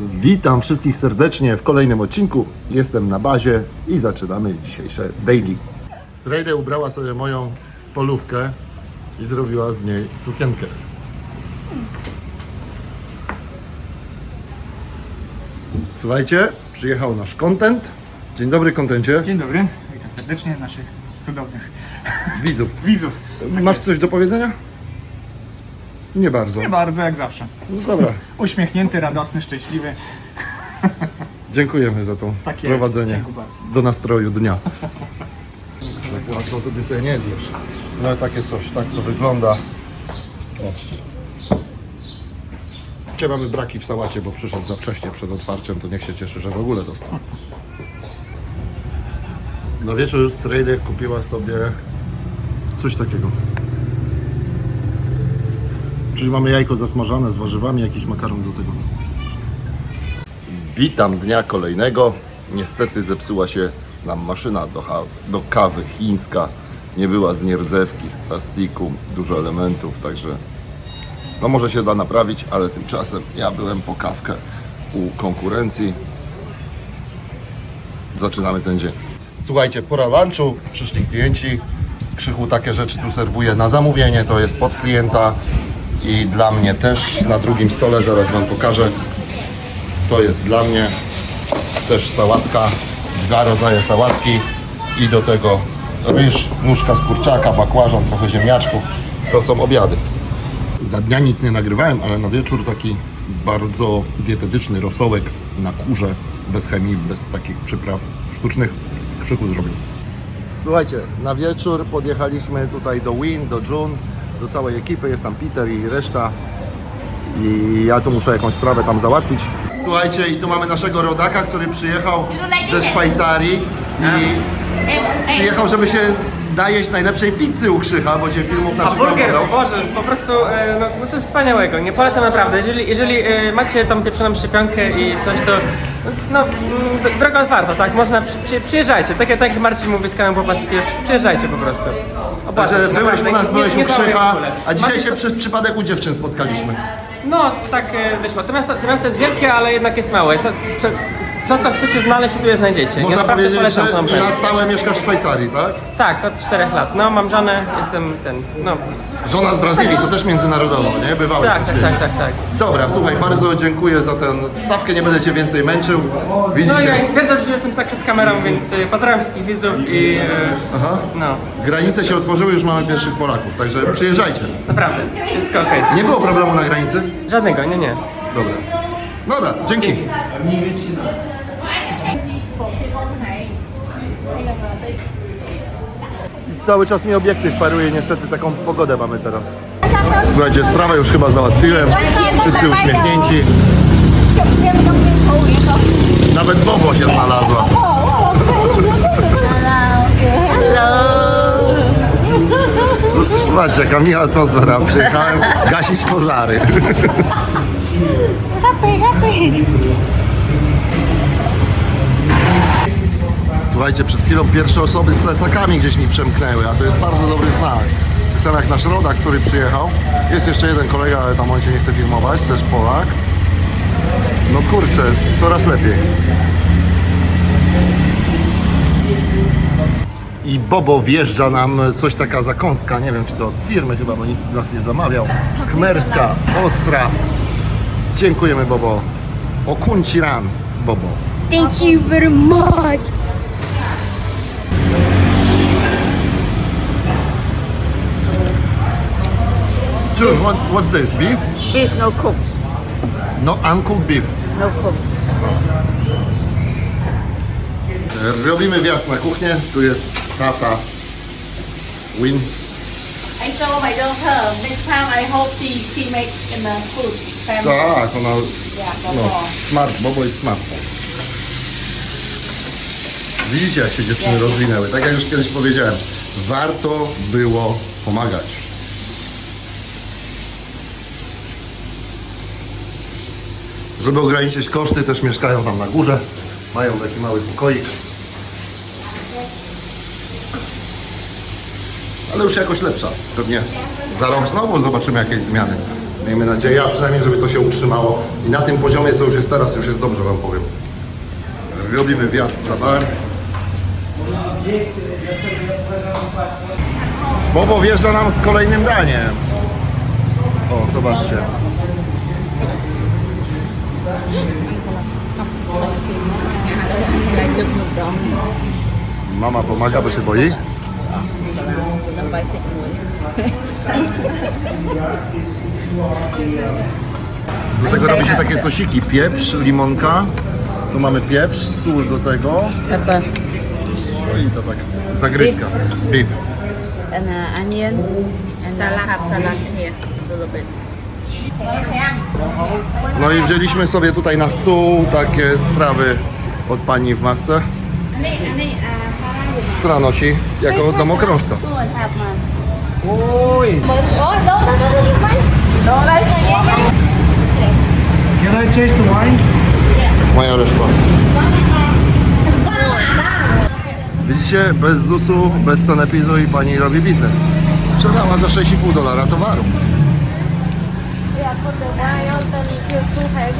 Witam wszystkich serdecznie w kolejnym odcinku. Jestem na bazie i zaczynamy dzisiejsze daily. Srejde ubrała sobie moją polówkę i zrobiła z niej sukienkę. Słuchajcie, przyjechał nasz content. Dzień dobry, kontencie. Dzień dobry, witam serdecznie naszych cudownych Widzów. widzów. Masz coś do powiedzenia? Nie bardzo. Nie bardzo, jak zawsze. No dobra. Uśmiechnięty, radosny, szczęśliwy. Dziękujemy za to Tak jest. prowadzenie Dziękuję bardzo. do nastroju dnia. Tak łatwo wtedy sobie nie zjesz. No takie coś, tak to wygląda. O. Dzisiaj mamy braki w sałacie, bo przyszedł za wcześnie przed otwarciem, to niech się cieszy, że w ogóle dostał. Na wieczór z Rejdę kupiła sobie coś takiego. Czyli mamy jajko zasmażane z warzywami, jakiś makaron do tego. Witam dnia kolejnego. Niestety zepsuła się nam maszyna do, do kawy chińska. Nie była z nierdzewki, z plastiku, dużo elementów, także no może się da naprawić, ale tymczasem ja byłem po kawkę u konkurencji. Zaczynamy ten dzień. Słuchajcie, pora lunchu, przyszli klienci. Krzychu takie rzeczy tu serwuje na zamówienie, to jest pod klienta i dla mnie też na drugim stole, zaraz Wam pokażę. To jest dla mnie też sałatka, dwa rodzaje sałatki i do tego ryż, nóżka z kurczaka, bakłażan, trochę ziemniaczków. To są obiady. Za dnia nic nie nagrywałem, ale na wieczór taki bardzo dietetyczny rosołek na kurze, bez chemii, bez takich przypraw sztucznych. Krzyku zrobił. Słuchajcie, na wieczór podjechaliśmy tutaj do Win, do June, do całej ekipy, jest tam Peter i reszta i ja tu muszę jakąś sprawę tam załatwić. Słuchajcie, i tu mamy naszego rodaka, który przyjechał ze Szwajcarii i przyjechał, żeby się najeść najlepszej pizzy u Krzycha, bo się filmów A naszych burger, oglądał. Boże, po prostu e, no, no coś wspaniałego, nie polecam naprawdę. Jeżeli, jeżeli e, macie tą pieprzoną szczepionkę i coś, to no, mm, d- droga otwarta, tak? Można, przy, przy, przyjeżdżajcie, tak, jak- tak jak Marcin mówi z kanału Popackie, przyjeżdżajcie po prostu. Także się, byłeś naprawdę, u nas, nie- byłeś nie u żałuję w Krzycha, ogóle. a dzisiaj Macie- się przez przypadek u dziewczyn spotkaliśmy. No, tak e, wyszło. To miasto, to miasto jest wielkie, ale jednak jest małe. To, to, to co chcecie znaleźć, tu je znajdziecie. Ja Można naprawdę powiedzieć, polecam że na stałe mieszkasz w Szwajcarii, tak? Tak, od czterech lat. No, mam żonę, jestem ten, no. Żona z Brazylii, to też międzynarodowo, nie? Bywałeś Tak, tak, tak, tak, tak. Dobra, słuchaj, bardzo dziękuję za tę stawkę, nie będę Cię więcej męczył. No Widzicie, ja pierwszy raz jestem tak przed kamerą, więc y, pozdrawiam wszystkich widzów i y, Aha. no, granice się otworzyły, już mamy pierwszych Polaków, także przyjeżdżajcie. naprawdę, wszystko okej. Nie było problemu na granicy? Żadnego, nie, nie. Dobra. Dobra, dzięki. Cały czas mi obiektyw paruje, niestety taką pogodę mamy teraz. Słuchajcie, sprawę już chyba załatwiłem. Wszyscy uśmiechnięci. Nawet Bobo się znalazła. Zobaczcie, jaka miła atmosfera. Przyjechałem gasić pożary. happy, happy. Słuchajcie, przed chwilą pierwsze osoby z plecakami gdzieś mi przemknęły, a to jest bardzo dobry znak. Tak samo jak nasz rodak, który przyjechał. Jest jeszcze jeden kolega, ale tam on się nie chce filmować, też Polak. No kurczę, coraz lepiej. I Bobo wjeżdża nam coś taka zakąska, nie wiem czy to od firmy chyba, bo nikt nas nie zamawiał. Kmerska, ostra. Dziękujemy Bobo. Okunci ran, Bobo. Thank you very much. June, what, what's this? Beef? Beef no cook, No uncooked beef. no cook. Robimy wjazd na kuchnię. Tu jest tata Win. I show my daughter. Next time I hope she she make in the food family. Tak, ona Yeah, no, smart, Bobo jest smart. Widzicie jak się dziewczyny rozwinęły. Tak jak już kiedyś powiedziałem, warto było pomagać. Żeby ograniczyć koszty, też mieszkają tam na górze. Mają taki mały pokoik. Ale już jakoś lepsza. Pewnie za rok znowu zobaczymy jakieś zmiany. Miejmy nadzieję, a przynajmniej, żeby to się utrzymało. I na tym poziomie, co już jest teraz, już jest dobrze, Wam powiem. Robimy wjazd za bar. Bobo wjeżdża nam z kolejnym daniem. O, zobaczcie. Mama pomaga, bo się boi. Do tego robi się takie sosiki. Pieprz, limonka. Tu mamy pieprz, sól do tego. pepper No i to tak zagryzka. Beef. and uh, onion and salad. have salad here a little bit. No i wzięliśmy sobie tutaj na stół takie sprawy od pani w masce, która nosi jako domokrążca. Can I taste the wine? Moja reszta. Widzicie, bez ZUS-u, bez sanepidu i pani robi biznes. Sprzedała za 6,5 dolara towaru.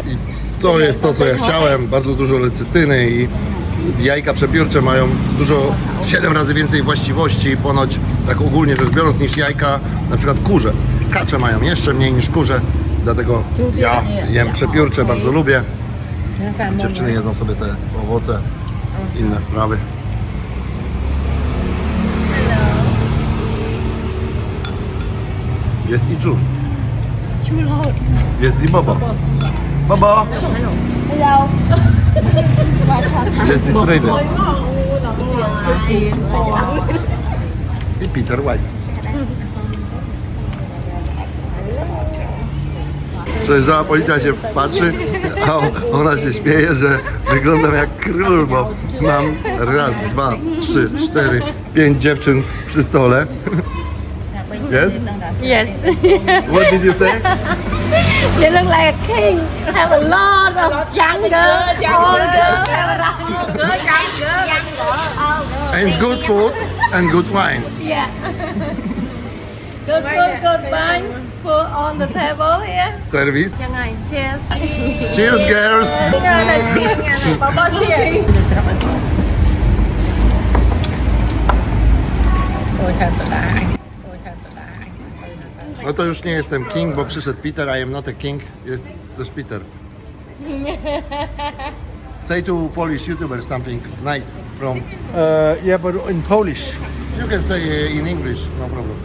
I to jest to, co ja chciałem. Bardzo dużo lecytyny i jajka przepiórcze mają dużo, 7 razy więcej właściwości, ponoć tak ogólnie rzecz biorąc, niż jajka na przykład kurze. Kacze mają jeszcze mniej niż kurze, dlatego ja jem przepiórcze, bardzo lubię. Dziewczyny jedzą sobie te owoce, inne sprawy. Jest i Jest i Bobo. Bobo! Hello. Jest i Srejny. I Peter Weiss. Przejeżdżała policja się patrzy, a ona się śmieje, że wyglądam jak król, bo mam raz, dwa, trzy, cztery, pięć dziewczyn przy stole. Yes? Yes. what did you say? you look like a king. Have a lot of young girls. old girl, young young And good food and good wine. Yeah. good food, good wine. Put on the table here. Service. Cheers. Cheers, girls. Cheers. No to już nie jestem king, bo przyszedł Peter, I am not a king, jest też Peter. Say to Polish YouTuber something nice from... Uh, yeah, but in Polish. You can say uh, in English, no problem.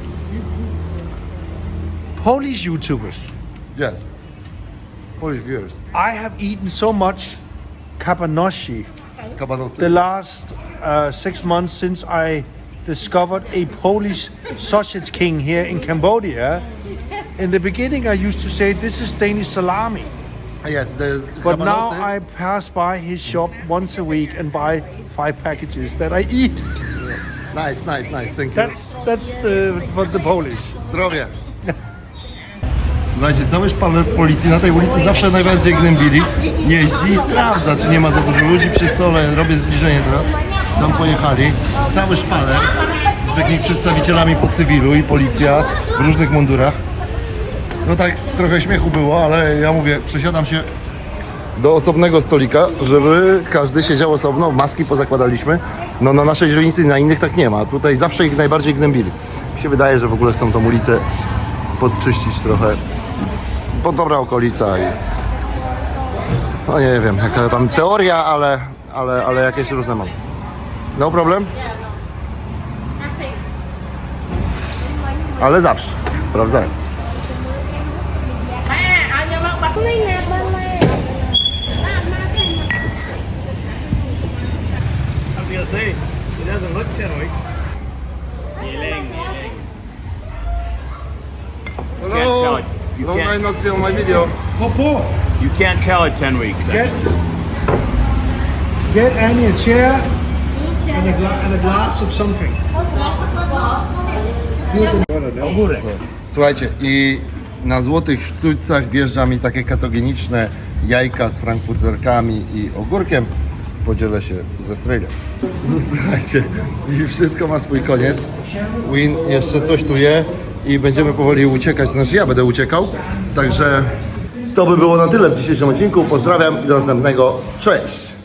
Polish YouTubers. Yes. Polish viewers. I have eaten so much kabanoshi Kabanosy. the last uh, six months since I discovered a Polish sausage king here in Cambodia. In the beginning, I used to say this is Danish salami, Yes, the but now kabanosy- I pass by his shop once a week and buy five packages that I eat. Nice, nice, nice, thank you. That's that's the, for the Polish. Zdrowie. Słuchajcie, cały szpaler policji na tej ulicy zawsze najbardziej gnębili. Jeździ i sprawdza, czy nie ma za dużo ludzi przy stole. Robię zbliżenie teraz. Tam pojechali. Cały szpaler z jakimiś przedstawicielami po cywilu i policja w różnych mundurach. No tak, trochę śmiechu było, ale ja mówię, przesiadam się do osobnego stolika, żeby każdy siedział osobno, maski pozakładaliśmy. No na naszej źrenicy na innych tak nie ma. Tutaj zawsze ich najbardziej gnębili. Mi się wydaje, że w ogóle chcą tą ulicę podczyścić trochę. Bo dobra okolica i... No nie wiem, jaka tam teoria, ale, ale, ale jakieś różne mam. No problem? Ale zawsze sprawdzają. Hello. You Long can't- time not see on my video. Popo, You can't tell at 10 weeks. get get Annie a chair and a, gla- and a glass of something. Słuchajcie, i na złotych sztućcach wjeżdża mi takie katogeniczne jajka z frankfurterkami i ogórkiem. Podzielę się ze Srylem. Słuchajcie, i wszystko ma swój koniec. Win jeszcze coś tu je i będziemy powoli uciekać, znaczy ja będę uciekał. Także to by było na tyle w dzisiejszym odcinku. Pozdrawiam i do następnego. Cześć!